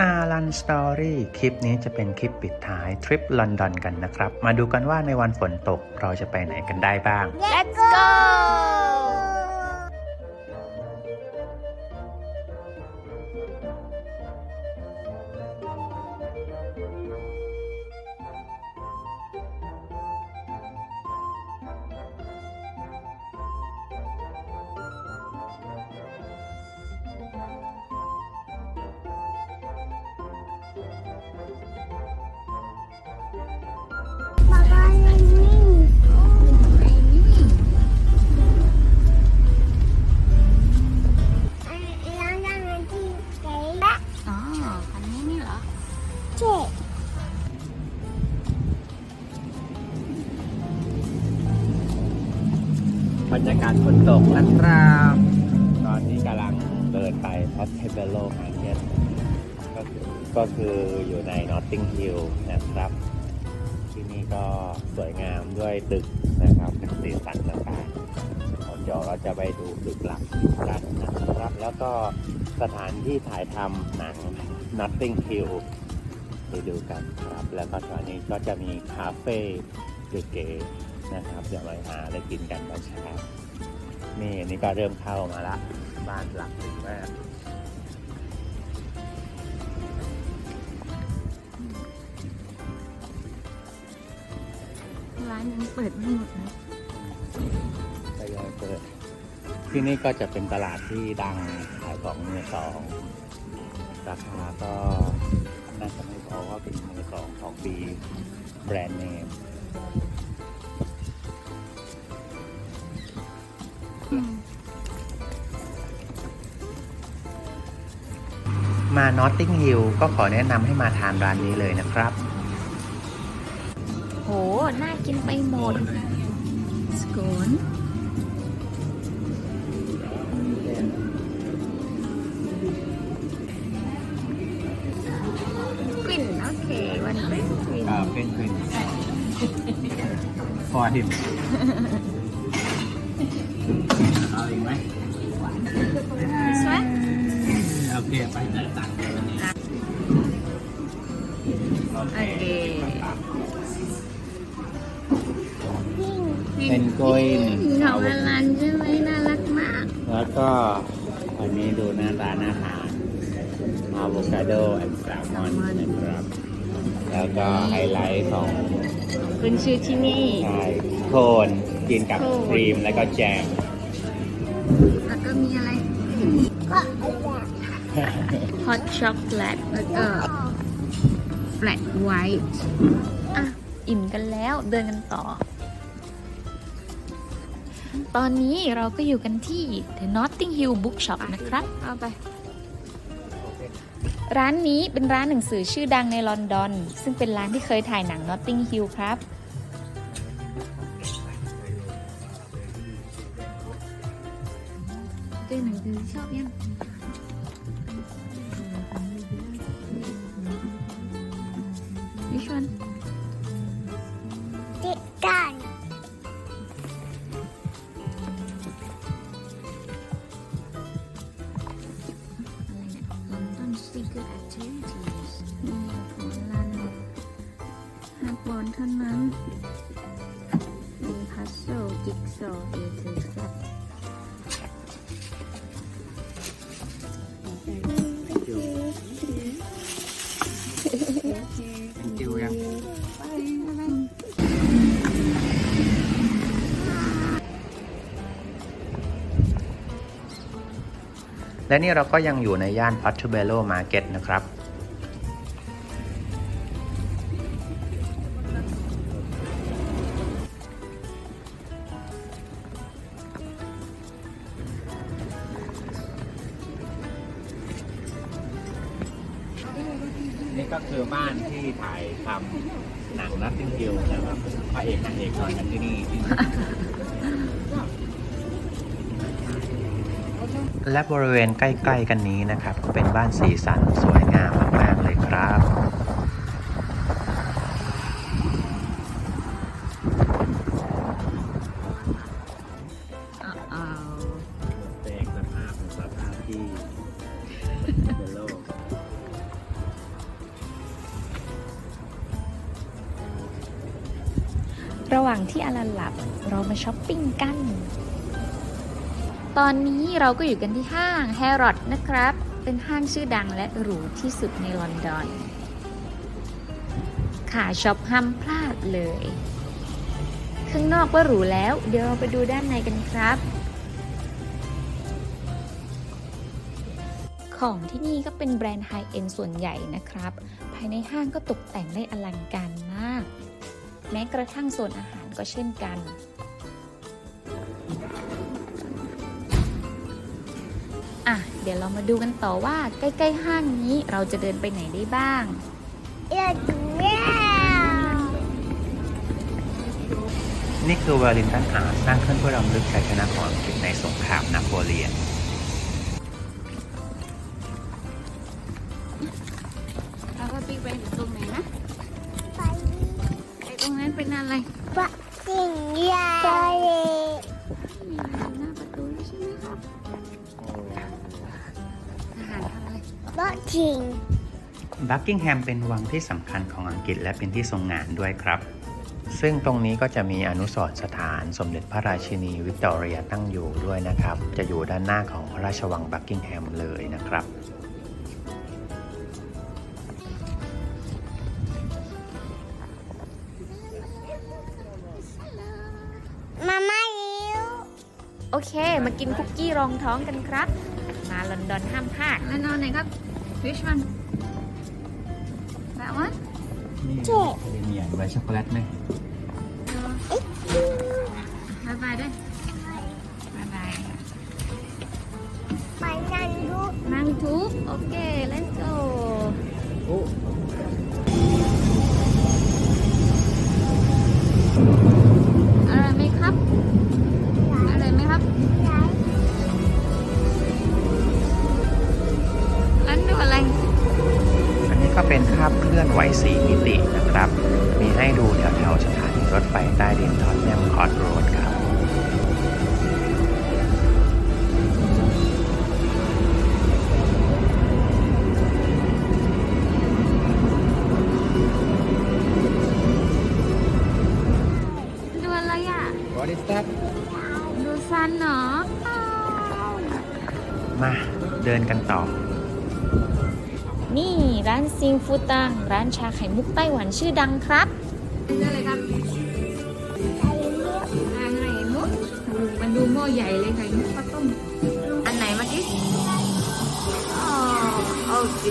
อารันสตอรี่คลิปนี้จะเป็นคลิปปิดท้ายทริปลอนดอนกันนะครับ มาดูกันว่าในวันฝนตกเราจะไปไหนกันได้บ้าง Let's go กนตกนะครับ ตอนนี้กำลังเดินไปพอสเทเบโลมาร์เก็ตก็คือก็คืออยู่ในนอตติงฮิลนะครับ ที่นี่ก็สวยงามด้วยตึกนะครับสีสันต่างๆเดี๋ยวเราจะไปดูตึกหลักกันนะครับ แล้วก็สถานที่ถ่ายทำหนัง Notting Hill ไปดูกันครับ แล้วก็ตอนนี้ก็จะมีคาเฟ่เก๋ๆนะครับ เดี๋ยวไปหาอะไรกินกันตอนเช้า นี่อันนี่ก็เริ่มเข้ามาละ บ้านหลักดีมากร้านยังเปิดไม่หมดนะทยอยเปิด ที่นี่ก็จะเป็นตลาดที่ดังขายของมือสอง ราคาก็น่าจะไม่พอว่าเป็นมือสองของปีแบรนด์เนมานอตติงฮิลก็ขอแนะนำให้มาทานร้านนี้เลยนะครับ โห น่ากินไปหมดสโกนกลิ่นโอเค วันเป็นกลิ่นอ่าเป็นกลิ่นพอหิมเอาอีกไหม สวยโอเคไปจ่ายตังค์เลยวันนี้โอเคโอเคเป็นกล้วยของอลันใช่ไหมน่ารักมาก แล้วก็อันนี้ดูหน้าตาน่าทานอะโวคาโดแอนด์แซลมอนนะครับ แล้วก็ไฮไลท์ของคุณชื่อที่นี่ ใช่โคนกินกับโคนครีมแล้วก็แจมแล้วก็มีอะไร hot chocolate แล้วก็ flat white อะ อิ่มกันแล้วเดินกันต่อ ตอนนี้เราก็อยู่กันที่ The Notting Hill Bookshop นะครับ เอาไป ร้านนี้เป็นร้านหนังสือชื่อดังในลอนดอน ซึ่งเป็นร้านที่เคยถ่ายหนัง Notting Hill ครับ เจอหนังสือชอบยัง good afternoon. และนี่เราก็ยังอยู่ในย่านพัทเบโลมาร์เก็ตนะครับ นี่ก็คือบ้านที่ถ่ายทำหนังนัตติงฮิลนะครับพระเอกนางเอกนอนกันที่นี่ และบริเวณใกล้ๆกันนี้นะครับ ก็เป็นบ้านสีสันสวยงามมากๆเลยครับระหว่างที่อลันหลับเรามาช้อปปิ้งกัน ตอนนี้เราก็อยู่กันที่ห้าง Harrods นะครับ เป็นห้างชื่อดังและหรูที่สุดในลอนดอน ขาช็อปห้ามพลาดเลย ข้างนอกว่าหรูแล้ว เดี๋ยวเราไปดูด้านในกันครับ ของที่นี่ก็เป็นแบรนด์ไฮเอ็นส่วนใหญ่นะครับ ภายในห้างก็ตกแต่งได้อลังการมาก แม้กระทั่งโซนอาหารก็เช่นกัน เดี๋ยวเรามาดูกันต่อว่าใกล้ๆห้างนี้เราจะเดินไปไหนได้บ้างอยากกินแล้วนี่คือเวลลิงตันอาร์สร้างขึ้นเพื่อรำลึกชัยชนะของอังกฤษในสงครามนาโปเลียนแล้วก็ปิ๊กไปตรงไหนนะไปไอ้ตรงนั้นเป็นอะไรปะกินยา อะไรปะกินบักกิงแฮมเป็นวังที่สำคัญของอังกฤษและเป็นที่ทรงงานด้วยครับ ซึ่งตรงนี้ก็จะมีอนุสรณ์สถานสมเด็จพระราชินีวิกตอเรียตั้งอยู่ด้วยนะครับ จะอยู่ด้านหน้าของพระราชวังบักกิงแฮมเลยนะครับมาม่ายิ้วโอเค มากินคุกกี้รองท้องกันครับ มาลอนดอนห้ามพลาดแล้วนอนไหนครับ which one that one นี่เมียนไว้ช็อกโกแลตไหม บายบายด้วยบายบายไปนันดูนั่งทุกโอเค let's go อ ตังร้านชาไข่มุกไต้หวันชื่อดังครับนี่อะไรครับไข่มุกชาไข่มุกมันดูหม้อใหญ่เลยไข่มุกข้าวต้ม อันไหนเมื่อกี้อ๋อโอเค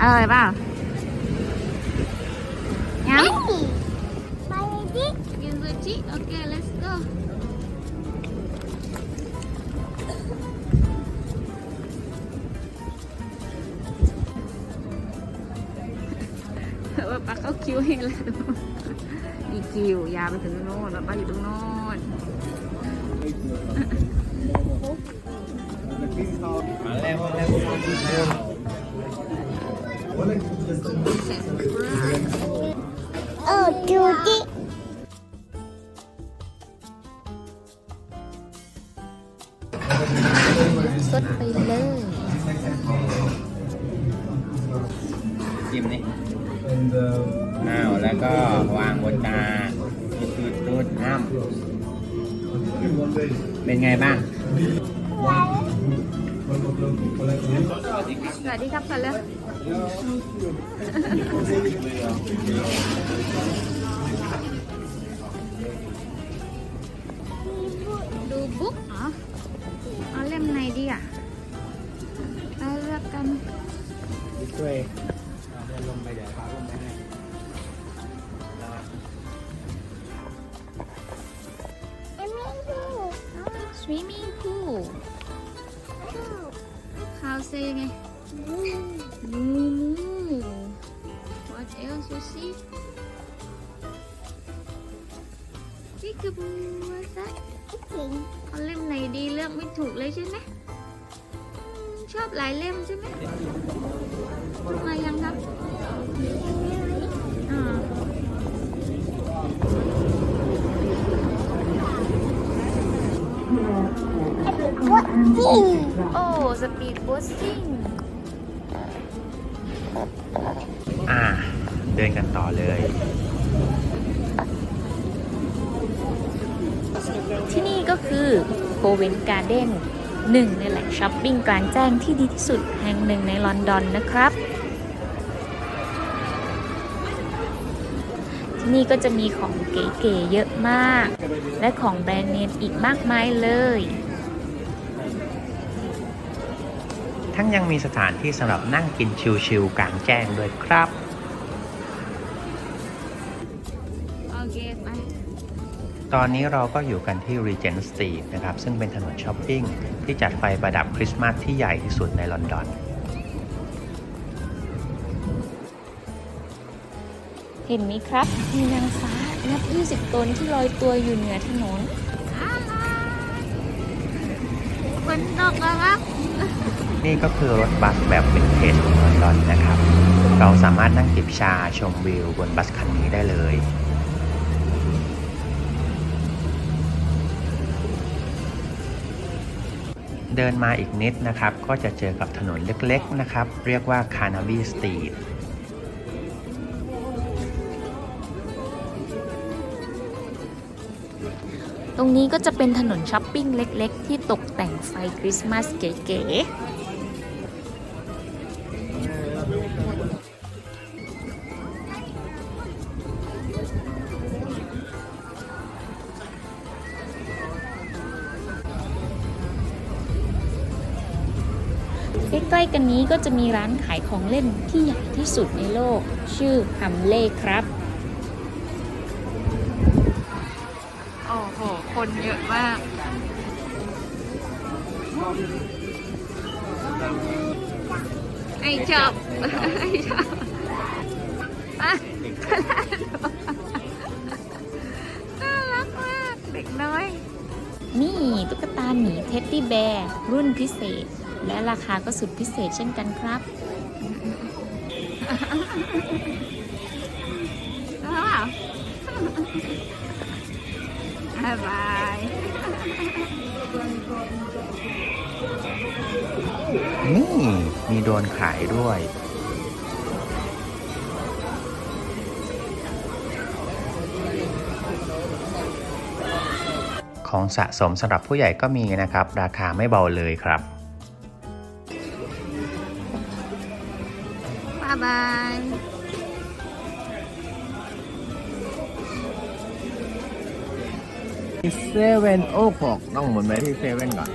อร่อยเปล่า คิวให้แล้วมีคิวยาวไปถึงโน่นแล้วป้าอยู่ตรงโน่นมาแล้วมาแล้วเออดูดิสดไปเลยจิ้มนี่ น้าแล้วก็วางบนตาตุ๊ดตูดน้ำเป็นไงบ้าง สวัสดีครับกันเลย else you see นี่คือบัวซะจริงเอาเล่มไหนดีเลือกไม่ถูกเลยใช่ไหมอืมชอบหลายเล่มใช่ไหมมายังครับอ่าว่าซิ่งโอ้สปีดโบ๊ทซิ่งอ่า เดินกันต่อเลย ที่นี่ก็คือโ o เวนการ์เด้นหนึ่งในแหล่งช้อปปิ้งกลางแจ้งที่ดีที่สุดแห่งหนึ่งในลอนดอนนะครับ ที่นี่ก็จะมีของเก๋ๆเยอะมาก และของแบรนด์เนมอีกมากมายเลยทั้งยังมีสถานที่สำหรับนั่งกินชิลๆกลางแจ้งด้วยครับ ตอนนี้เราก็อยู่กันที่ Regent Street นะครับ ซึ่งเป็นถนนช้อปปิ้งที่จัดไฟประดับคริสต์มาสที่ใหญ่ที่สุดในลอนดอน เห็นไหมครับ มีนางฟ้านับ 20 ตนที่ลอยตัวอยู่เหนือถนนฝนตกแล้วครับ นี่ก็คือรถบัสแบบวินเทจของลอนดอนนะครับ เราสามารถนั่งจิบชาชมวิวบนบัสคันนี้ได้เลย เดินมาอีกนิดนะครับ ก็จะเจอกับถนนเล็กๆนะครับ เรียกว่าคานาบีสตรีทตรงนี้ก็จะเป็นถนนช้อปปิ้งเล็กๆ ที่ตกแต่งไฟคริสต์มาสเก๋ๆ นนี้ก็จะมีร้านขายของเล่นที่ใหญ่ที่สุดในโลก ชื่อฮัมเล่ครับโอ้โห คนเยอะมาก ไอชอบไอชอบอะน่ารักมาก เด็กน้อย นี่ตุ๊กตาหมีเท็ดดี้แบร์รุ่นพิเศษ และราคาก็สุดพิเศษเช่นกันครับว้าวบ๊ายบายนี่ มีโดนขายด้วย ของสะสมสำหรับผู้ใหญ่ก็มีนะครับ ราคาไม่เบาเลยครับ บ๊ายบายเซเว่นโอคอกต้องหมุนไปที่เซเว่นก่อน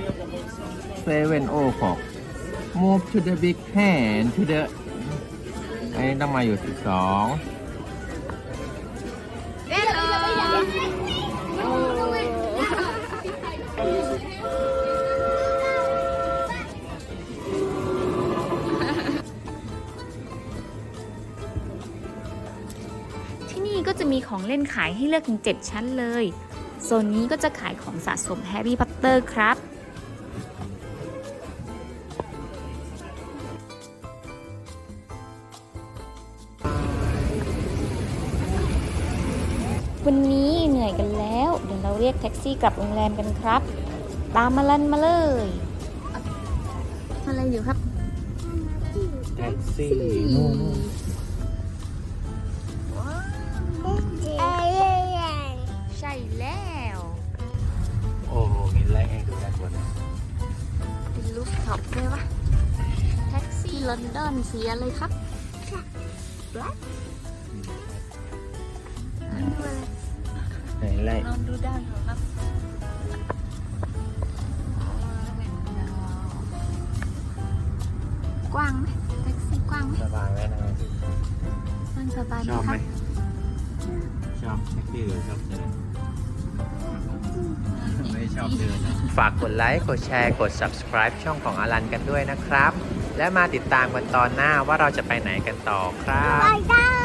เซเว่นโอคอก move to the big hand to the อันนี้ต้องมาอยู่สิบสอง จะมีของเล่นขายให้เลือกถึง 7 ชั้นเลย โซนนี้ก็จะขายของสะสมแฮร์รี่พอตเตอร์ครับวันนี้เหนื่อยกันแล้ว เดี๋ยวเราเรียกแท็กซี่กลับโรงแรมกันครับ ตามมาลันมาเลย อะไรอยู่ครับ แท็กซี่ เอเลี่ยนใช่แล้ว โอ้โหมีไลท์ให้ดูด้านบนเป็นลูฟท็อปด้วยวะแท็กซี่ลอนดอนสีอะไรครับ black ไหนไลท์ลองดูด้านของครับกว้างไหมแท็กซี่กว้างไหมสบายไหมนะครับนั่งสบายชไหมอบคไหมรับ ชอบแท็กซี่หรือชอบเดินไม่ชอบเดินฝากกดไลค์ กดแชร์ กด subscribe ช่องของอลันกันด้วยนะครับ และมาติดตามกันตอนหน้าว่าเราจะไปไหนกันต่อครับ ไปได้